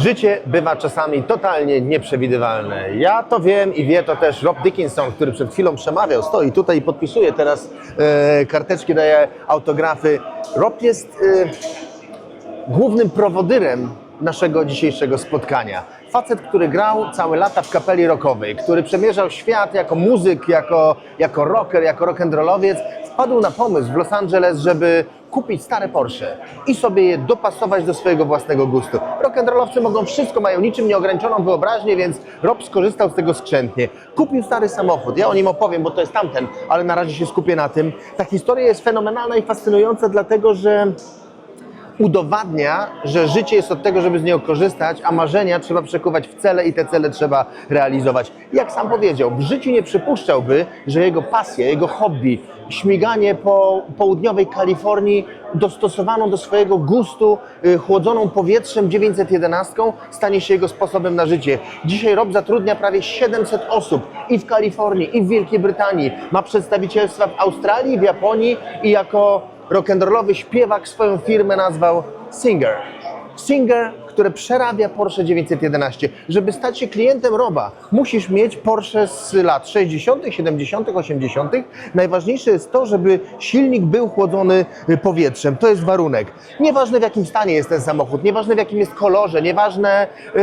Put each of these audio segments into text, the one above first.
Życie bywa czasami totalnie nieprzewidywalne. Ja to wiem i wie to też Rob Dickinson, który przed chwilą przemawiał. Stoi tutaj i podpisuje teraz e, karteczki, daje autografy. Rob jest e, głównym prowodyrem naszego dzisiejszego spotkania. Facet, który grał całe lata w kapeli rockowej, który przemierzał świat jako muzyk, jako, jako rocker, jako rock'n'rollowiec, wpadł na pomysł w Los Angeles, żeby kupić stare Porsche i sobie je dopasować do swojego własnego gustu. Rock'n'rollowcy mogą wszystko, mają niczym nieograniczoną wyobraźnię, więc Rob skorzystał z tego skrzętnie. Kupił stary samochód. Ja o nim opowiem, bo to jest tamten, ale na razie się skupię na tym. Ta historia jest fenomenalna i fascynująca, dlatego że udowadnia, że życie jest od tego, żeby z niego korzystać, a marzenia trzeba przekuwać w cele i te cele trzeba realizować. Jak sam powiedział, w życiu nie przypuszczałby, że jego pasja, jego hobby, śmiganie po południowej Kalifornii dostosowaną do swojego gustu, y, chłodzoną powietrzem 911 stanie się jego sposobem na życie. Dzisiaj Rob zatrudnia prawie 700 osób i w Kalifornii, i w Wielkiej Brytanii. Ma przedstawicielstwa w Australii, w Japonii i jako rock'n'rollowy śpiewak swoją firmę nazwał Singer. Singer, które przerabia Porsche 911. Żeby stać się klientem Roba, musisz mieć Porsche z lat 60., 70., 80. Najważniejsze jest to, żeby silnik był chłodzony y, powietrzem. To jest warunek. Nieważne w jakim stanie jest ten samochód, nieważne w jakim jest kolorze, nieważne yy,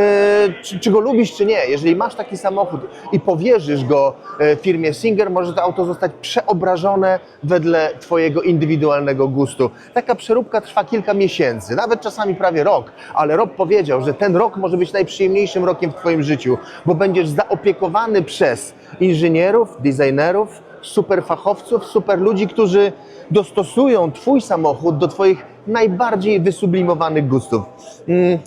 czy, czy go lubisz, czy nie. Jeżeli masz taki samochód i powierzysz go y, firmie Singer, może to auto zostać przeobrażone wedle Twojego indywidualnego gustu. Taka przeróbka trwa kilka miesięcy, nawet czasami prawie rok, ale Rob powiedział, że ten rok może być najprzyjemniejszym rokiem w Twoim życiu, bo będziesz zaopiekowany przez inżynierów, designerów, super fachowców, super ludzi, którzy dostosują Twój samochód do Twoich najbardziej wysublimowanych gustów. Mm.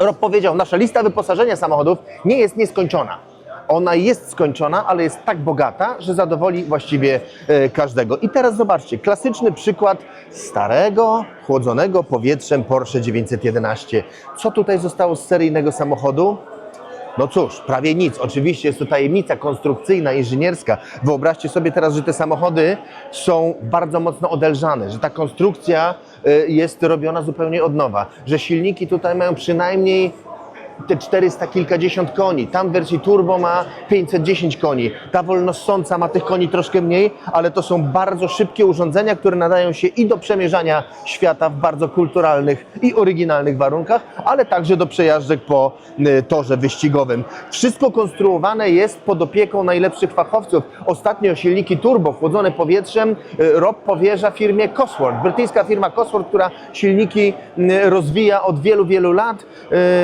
Rob powiedział, nasza lista wyposażenia samochodów nie jest nieskończona. Ona jest skończona, ale jest tak bogata, że zadowoli właściwie e, każdego. I teraz zobaczcie, klasyczny przykład starego, chłodzonego powietrzem Porsche 911. Co tutaj zostało z seryjnego samochodu? No cóż, prawie nic. Oczywiście jest to tajemnica konstrukcyjna, inżynierska. Wyobraźcie sobie teraz, że te samochody są bardzo mocno odelżane, że ta konstrukcja y, jest robiona zupełnie od nowa, że silniki tutaj mają przynajmniej te 400 kilkadziesiąt koni. Tam w wersji turbo ma 510 koni. Ta wolnossąca ma tych koni troszkę mniej, ale to są bardzo szybkie urządzenia, które nadają się i do przemierzania świata w bardzo kulturalnych i oryginalnych warunkach, ale także do przejażdżek po y, torze wyścigowym. Wszystko konstruowane jest pod opieką najlepszych fachowców. Ostatnio silniki turbo chłodzone powietrzem y, Rob powierza firmie Cosworth. Brytyjska firma Cosworth, która silniki y, rozwija od wielu, wielu lat.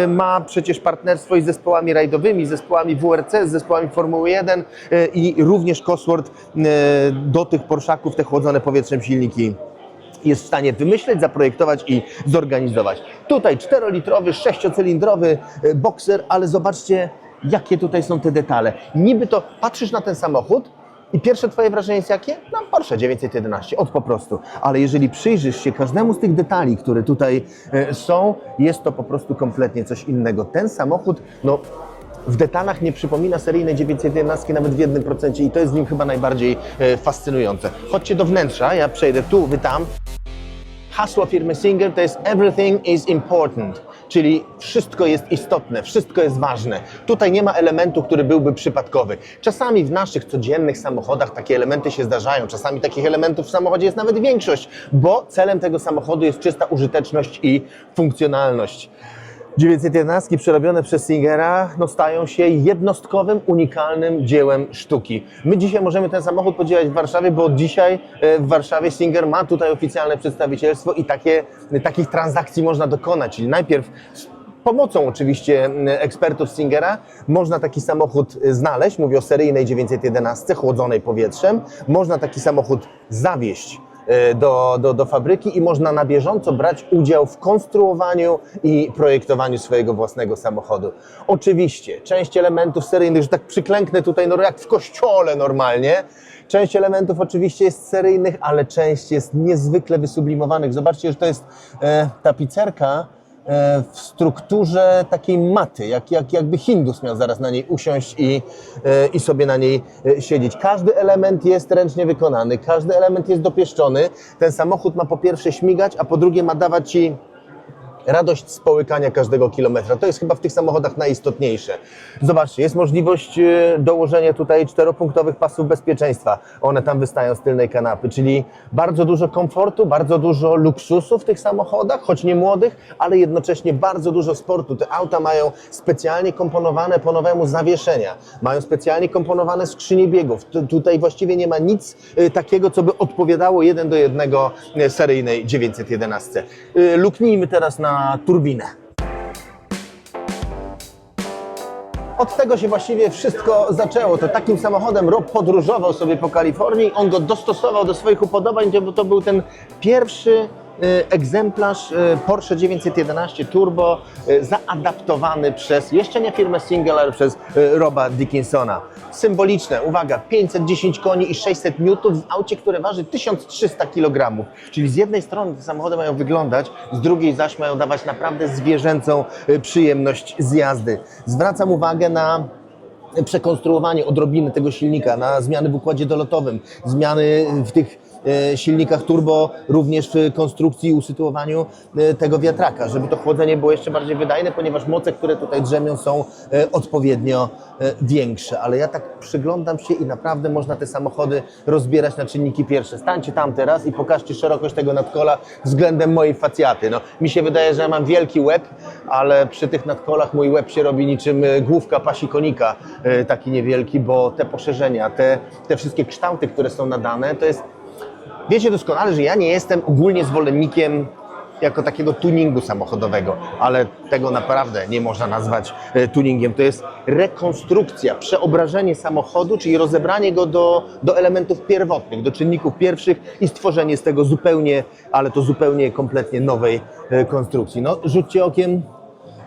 Ma przecież partnerstwo i z zespołami rajdowymi, z zespołami WRC, z zespołami Formuły 1 y, i również Cosworth y, do tych Porszaków te chłodzone powietrzem silniki jest w stanie wymyśleć, zaprojektować i zorganizować. Tutaj 4-litrowy, 6-cylindrowy y, bokser, ale zobaczcie, jakie tutaj są te detale. Niby to patrzysz na ten samochód i pierwsze twoje wrażenie jest jakie? No Porsche 911, od po prostu. Ale jeżeli przyjrzysz się każdemu z tych detali, które tutaj e, są, jest to po prostu kompletnie coś innego. Ten samochód, no w detalach nie przypomina seryjnej 911 nawet w jednym procencie i to jest w nim chyba najbardziej e, fascynujące. Chodźcie do wnętrza, ja przejdę tu, wy tam. Hasło firmy Singer to jest Everything is important, czyli wszystko jest istotne, wszystko jest ważne. Tutaj nie ma elementu, który byłby przypadkowy. Czasami w naszych codziennych samochodach takie elementy się zdarzają, czasami takich elementów w samochodzie jest nawet większość, bo celem tego samochodu jest czysta użyteczność i funkcjonalność. 911 przerobione przez Singera no, stają się jednostkowym, unikalnym dziełem sztuki. My dzisiaj możemy ten samochód podziwiać w Warszawie, bo dzisiaj e, w Warszawie Singer ma tutaj oficjalne przedstawicielstwo i takie, takich transakcji można dokonać. Czyli najpierw pomocą oczywiście m, ekspertów Singera można taki samochód e, znaleźć, mówię o seryjnej 911, chłodzonej powietrzem. Można taki samochód zawieźć e, do, do, do fabryki i można na bieżąco brać udział w konstruowaniu i projektowaniu swojego własnego samochodu. Oczywiście, część elementów seryjnych, że tak przyklęknę tutaj, no jak w kościole normalnie, Część elementów oczywiście jest seryjnych, ale część jest niezwykle wysublimowanych. Zobaczcie, że to jest e, tapicerka e, w strukturze takiej maty, jak, jak, jakby Hindus miał zaraz na niej usiąść i, e, i sobie na niej e, siedzieć. Każdy element jest ręcznie wykonany, każdy element jest dopieszczony. Ten samochód ma po pierwsze śmigać, a po drugie ma dawać Ci radość z połykania każdego kilometra. To jest chyba w tych samochodach najistotniejsze. Zobaczcie, jest możliwość e, dołożenia tutaj czteropunktowych pasów bezpieczeństwa. One tam wystają z tylnej kanapy, czyli bardzo dużo komfortu, bardzo dużo luksusu w tych samochodach, choć nie młodych, ale jednocześnie bardzo dużo sportu. Te auta mają specjalnie komponowane po nowemu zawieszenia, mają specjalnie komponowane skrzynie biegów. Tu- Tutaj właściwie nie ma nic e, takiego, co by odpowiadało jeden do jednego e, seryjnej 911. E, Luknijmy teraz na turbinę. Od tego się właściwie wszystko zaczęło. To takim samochodem Rob podróżował sobie po Kalifornii. On go dostosował do swoich upodobań, bo to był ten pierwszy egzemplarz y, Porsche 911 Turbo y, zaadaptowany przez, jeszcze nie firmę Single, ale przez y, Roba Dickinsona. Symboliczne, uwaga, 510 koni i 600 newtów w aucie, które waży 1300 kg. Czyli z jednej strony te samochody mają wyglądać, z drugiej zaś mają dawać naprawdę zwierzęcą y, przyjemność z jazdy. Zwracam uwagę na przekonstruowanie odrobiny tego silnika, na zmiany w układzie dolotowym, zmiany w tych silnikach turbo, również w konstrukcji i usytuowaniu e, tego wiatraka, żeby to chłodzenie było jeszcze bardziej wydajne, ponieważ moce, które tutaj drzemią są e, odpowiednio e, większe. Ale ja tak przyglądam się i naprawdę można te samochody rozbierać na czynniki pierwsze. Stańcie tam teraz i pokażcie szerokość tego nadkola względem mojej facjaty. No, mi się wydaje, że ja mam wielki łeb, ale przy tych nadkolach mój łeb się robi niczym e, główka pasikonika, e, taki niewielki, bo te poszerzenia, te, te wszystkie kształty, które są nadane, to jest Wiecie doskonale, że ja nie jestem ogólnie zwolennikiem jako takiego tuningu samochodowego, ale tego naprawdę nie można nazwać e, tuningiem. To jest rekonstrukcja, przeobrażenie samochodu, czyli rozebranie go do, do elementów pierwotnych, do czynników pierwszych i stworzenie z tego zupełnie, ale to zupełnie kompletnie nowej e, konstrukcji. No, rzućcie okiem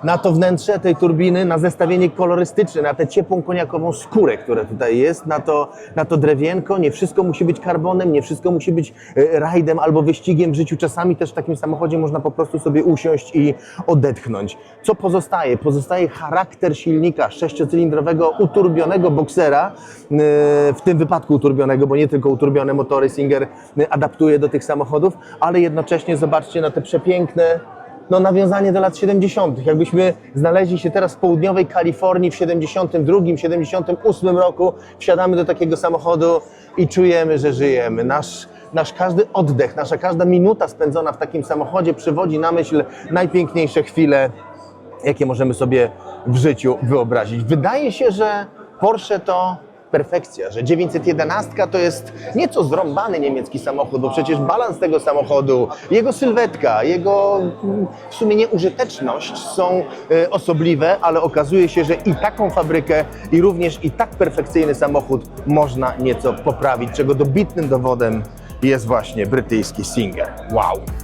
na to wnętrze tej turbiny, na zestawienie kolorystyczne, na tę ciepłą koniakową skórę, która tutaj jest, na to, na to drewienko. Nie wszystko musi być karbonem, nie wszystko musi być e, rajdem albo wyścigiem w życiu. Czasami też w takim samochodzie można po prostu sobie usiąść i odetchnąć. Co pozostaje? Pozostaje charakter silnika sześciocylindrowego, uturbionego boksera, e, w tym wypadku uturbionego, bo nie tylko uturbione motory Singer e, adaptuje do tych samochodów, ale jednocześnie zobaczcie na te przepiękne no, nawiązanie do lat 70. Jakbyśmy znaleźli się teraz w południowej Kalifornii w 72, 78 roku, wsiadamy do takiego samochodu i czujemy, że żyjemy. Nasz, nasz każdy oddech, nasza każda minuta spędzona w takim samochodzie przywodzi na myśl najpiękniejsze chwile, jakie możemy sobie w życiu wyobrazić. Wydaje się, że Porsche to perfekcja, że 911 to jest nieco zrąbany niemiecki samochód, bo przecież balans tego samochodu, jego sylwetka, jego w sumie nieużyteczność są e, osobliwe, ale okazuje się, że i taką fabrykę, i również i tak perfekcyjny samochód można nieco poprawić, czego dobitnym dowodem jest właśnie brytyjski Singer. Wow!